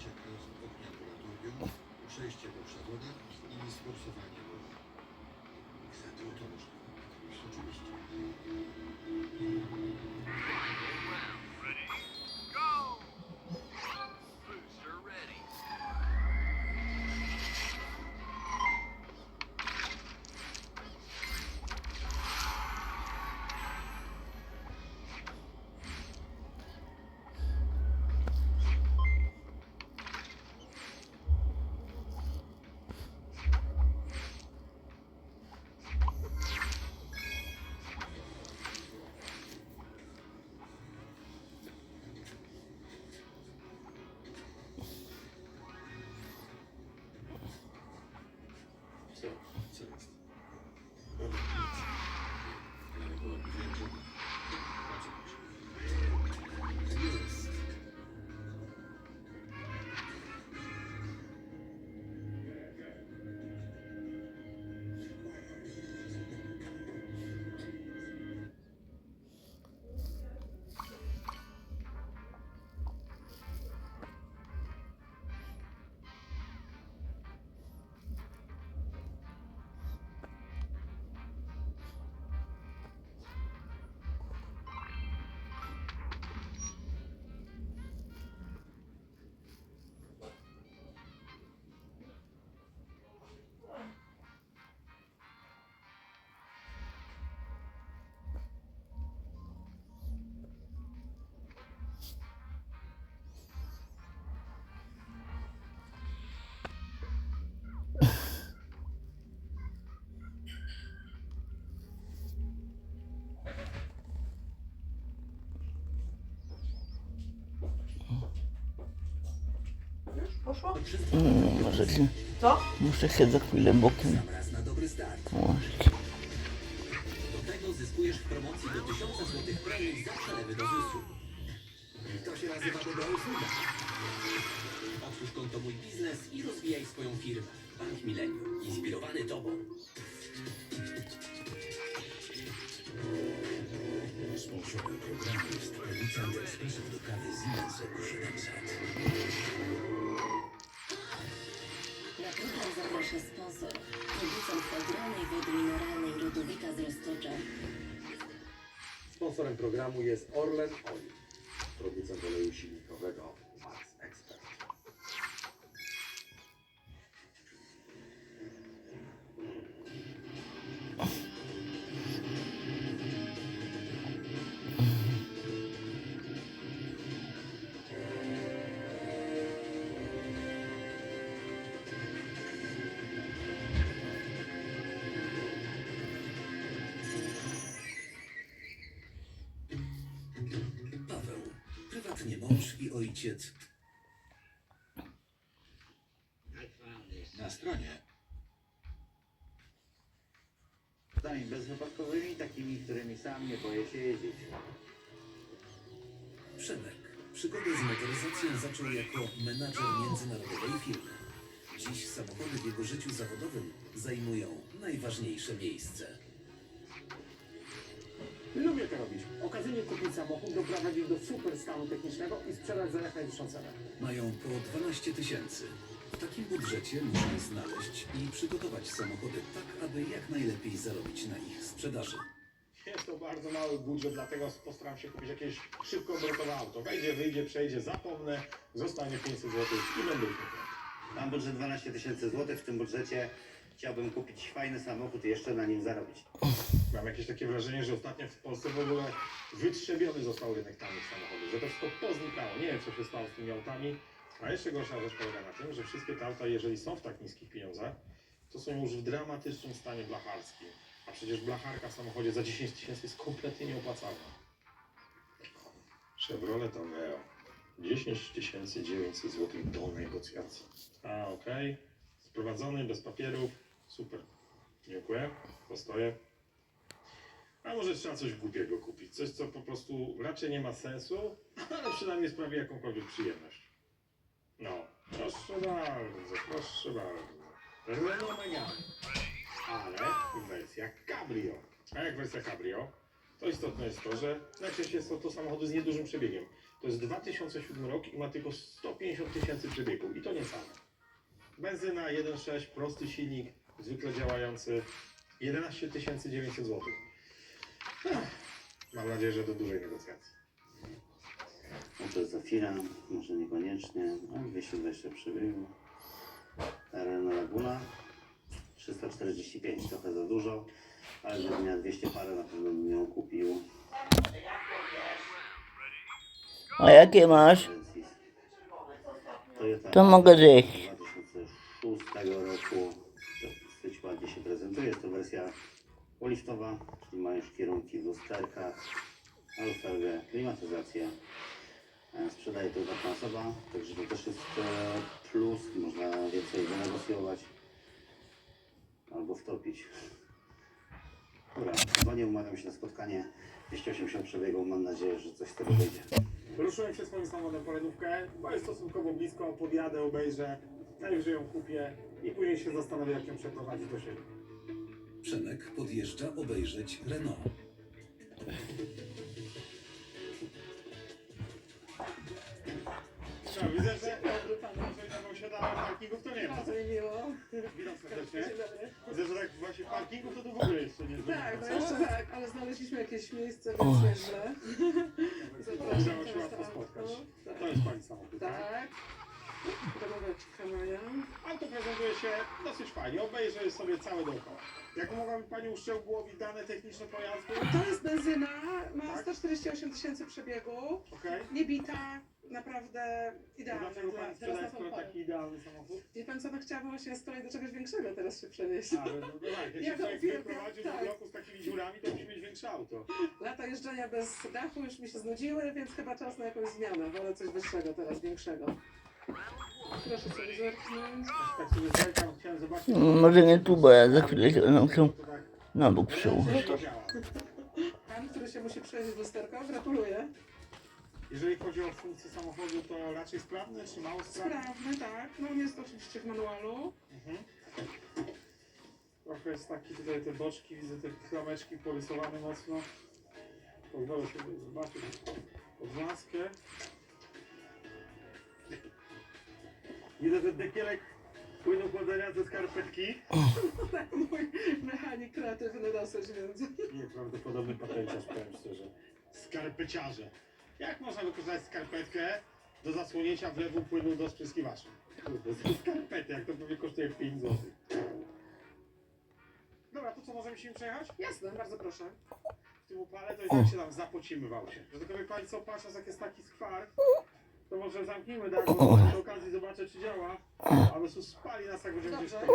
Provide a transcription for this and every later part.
zdjęcie kres oknia laboratorium, przejście po przechodach i sforsowanie to można. Oczywiście. Co Poszło? Mm, możecie. Co? Muszę się za chwilę bokiem Raz na dobry start. położyć. Do tego zyskujesz w promocji do 1000 zł premii za przelewy do ZUS-u. I to się nazywa dobra usługa. Otwórz konto Mój Biznes i rozwijaj swoją firmę. Bank Millennium. Inspirowany Tobą. Sponsorem programu jest producent ekspresów do kawy Siemens Eco 700. Zaprasza sponsor, producent ogromnej wody mineralnej Rodowika z Roztocza. Sponsorem programu jest Orlen Oil, producent oleju silnikowego mąż i ojciec Na stronie Autami bezwypadkowymi, takimi, którymi sam nie boję się jeździć. Przemek przygodę z motoryzacją zaczął jako menadżer międzynarodowej firmy. Dziś samochody w jego życiu zawodowym zajmują najważniejsze miejsce. Lubię to robić. Okazyjnie kupić samochód, doprowadzić do super stanu technicznego i sprzedać za jak najwyższą cenę. Mają po 12 tysięcy. W takim budżecie muszą znaleźć i przygotować samochody tak, aby jak najlepiej zarobić na ich sprzedaży. Jest to bardzo mały budżet, dlatego postaram się kupić jakieś szybko obrotowe auto. Wejdzie, wyjdzie, przejdzie, zapomnę, zostanie 500 zł i będę uśmiechnięty. Mam budżet 12 tysięcy złotych. W tym budżecie chciałbym kupić fajny samochód i jeszcze na nim zarobić. Mam jakieś takie wrażenie, że ostatnio w Polsce w ogóle wytrzebiony został rynek tanich samochodów, że to wszystko poznikało. Nie wiem, co się stało z tymi autami. A jeszcze gorsza rzecz polega na tym, że wszystkie te auta, jeżeli są w tak niskich pieniądzach, to są już w dramatycznym stanie blacharskim. A przecież blacharka w samochodzie za 10 tysięcy jest kompletnie nieopłacalna. Chevrolet Aveo. 10 900 zł do negocjacji. A, okej. Sprowadzony, bez papierów. Super. Dziękuję. Postoję. A może trzeba coś głupiego kupić, coś co po prostu raczej nie ma sensu, ale przynajmniej sprawi jakąkolwiek przyjemność. No, proszę bardzo, proszę bardzo. Renault Megane. Ale wersja cabrio. A jak wersja cabrio? To istotne jest to, że najczęściej są to samochody z niedużym przebiegiem. To jest 2007 rok i ma tylko 150 tysięcy przebiegu i to nie same. Benzyna 1.6, prosty silnik, zwykle działający, 11 900 zł. Mam nadzieję, że do dużej negocjacji. No to jest Zafira, może niekoniecznie. A 220 przebiegu. Renault Laguna 345, trochę za dużo, ale gdybym miał 200 parę, na pewno bym ją kupił. A jakie masz? To mogę zjeść. Poliftowa, czyli ma już kierunki w lusterkach, alufelgę, klimatyzację. E, Sprzedaje to prywatna osoba, także to też jest e, plus. Można więcej wynegocjować albo wtopić. Dobra, dzwonię, umawiam się na spotkanie. 280 przebiegów, mam nadzieję, że coś z tego wyjdzie. Ruszyłem się swoim samochodem po bo jest stosunkowo blisko, podjadę, obejrzę, najwyżej ją kupię i później się zastanowię, jak ją przeprowadzić do siebie. Przemek podjeżdża obejrzeć Renault. No, widzę, że siadałem parkingów, to nie ma. Bardzo mi miło. Witam serdecznie. Dzień dobry. Widzę, że tak właśnie parkingów to tu w ogóle jeszcze nie Tak, no zrobiono, co? jeszcze tak, ale znaleźliśmy jakieś miejsce, więc nieźle. Zapraszam się łatwo spotkać. auto. To jest pani samochód, tak? Tak. Domóweczka moja. Auto prezentuje się dosyć fajnie, obejrzę sobie całe dookoła. Jak mogła mi Pani uszczegółowić dane techniczne pojazdu? To jest benzyna, ma Tak. 148 tysięcy przebiegu. Okej. Nie bita, naprawdę idealna. Dlaczego dla- Pani teraz sprzedaje na skoro taki idealny samochód? Wie pan co, no chciałabym właśnie z kolei do czegoś większego teraz się przenieść. A, no, no, no tak, jak Ja się uwielbiam, wyprowadził do tak. bloku z takimi dziurami, to musi mieć większe auto. Lata jeżdżenia bez dachu już mi się znudziły, więc chyba czas na jakąś zmianę. Wolę coś wyższego teraz, większego. Proszę sobie zerknąć. Tak sobie zerkam, chciałem zobaczyć. Może nie tu, bo ja za chwilę się będę tak, na bok przełożyć. to działa. Pan, który się musi przejść w lusterko, gratuluję. Jeżeli chodzi o funkcję samochodu, to raczej sprawny czy mało sprawny? Sprawny, tak. No on jest oczywiście w manualu. Mhm. Trochę jest taki tutaj te boczki, widzę te klameczki porysowane mocno. Pozwolę sobie zobaczyć odmaskę. Widzę, że dekielek płynu chłodzenia ze skarpetki. Tak, mój mechanik kreatywny dosyć, więc... Nieprawdopodobny patenciarz, powiem szczerze. Skarpeciarze. Jak można wykorzystać skarpetkę do zasłonięcia wlewu płynu do spryskiwacza? Kurde, to skarpety, jak to pewnie kosztuje 5 zł. Dobra, to co, możemy się przejechać? Jasne, bardzo proszę. W tym upale to i tak się tam zapocimy w aucie. Że tylko wie pani co, patrząc jak jest taki skwar, to może zamknijmy, tak, bo przy okazji zobaczę czy działa. A po prostu spali nas jak będziemy gdzieś jestem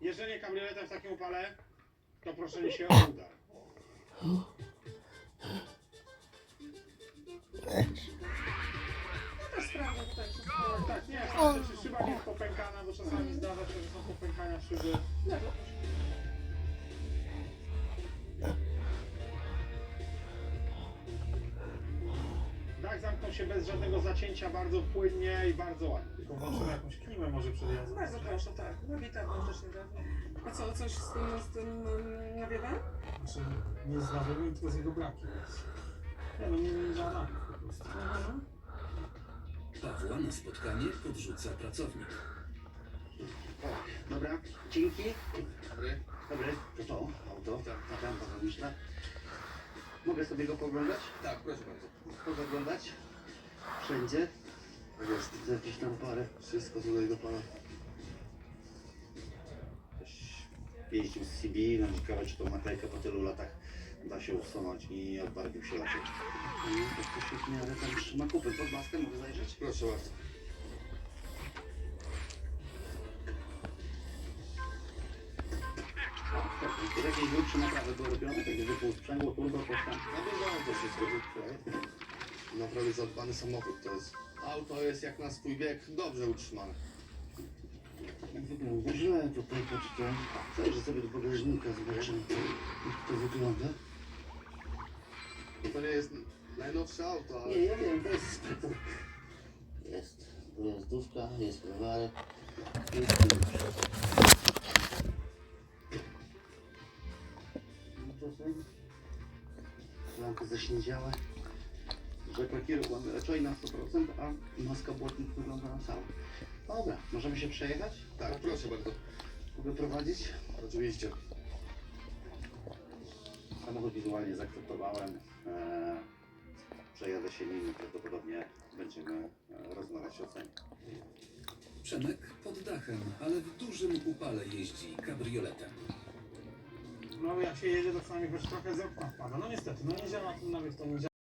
Jeżdżenie kabrioletem w takim upale, to proszę mi się wszystko. Tak, nie, patrzę, czy szyba nie jest popękana, bo czasami zdarza się, że są popękania szyby. Się bez żadnego zacięcia, bardzo płynnie i bardzo ładnie. Tylko włączymy jakąś klimę może przed jazdem. Bardzo proszę, tak. Nawita mam też niedawno. A co, coś z tym, z tym um, nawiewem? Znaczy, nie znamy, tylko z jego braki. Nie no, nie, nie żadna po prostu. Mhm. Pawła na spotkanie podrzuca pracownik. Dobra, dzięki. Dobry. Dobry, to to, auto, tak, Miszla. Mogę sobie go poglądać? Tak, proszę bardzo. Pozaglądać? Wszędzie? Tak jest. Widzę jakieś tam parę. Wszystko tutaj do pana. Ktoś jeździł z CB, no ciekawe czy tą naklejkę po tylu latach da się usunąć i odbarwił się lakier. No, to to się w miarę tam trzyma kupy. Pod maskę mogę zajrzeć? Proszę bardzo. To jakieś grubsze naprawy były robione, takie typu sprzęgło, turbo, coś tam. Na bieżąco wszystko tutaj. Naprawdę zadbany samochód to jest. Auto jest jak na swój wiek dobrze utrzymane. Nie wygląda źle tutaj, poczekaj. Zajrzę sobie do bagażnika, zobaczę jak to wygląda. To nie jest najnowsze auto, Nie, ja wiem, to jest. Jest dojazdówka, jest browarek. Jest lampy zaśniedziałe. Kierunek mamy raczej na 100%, a maska błotnik wygląda na całą. Dobra, możemy się przejechać? Tak, proszę bardzo. Mogę prowadzić? Oczywiście. Samochód wizualnie zaakceptowałem. Eee, przejadę się nim i prawdopodobnie będziemy e, rozmawiać o cenie. Przemek pod dachem, ale w dużym upale jeździ kabrioletem. No jak się jedzie, to czasami choć trochę z okna wpada. No niestety, no nie działa, nawet to nie działa.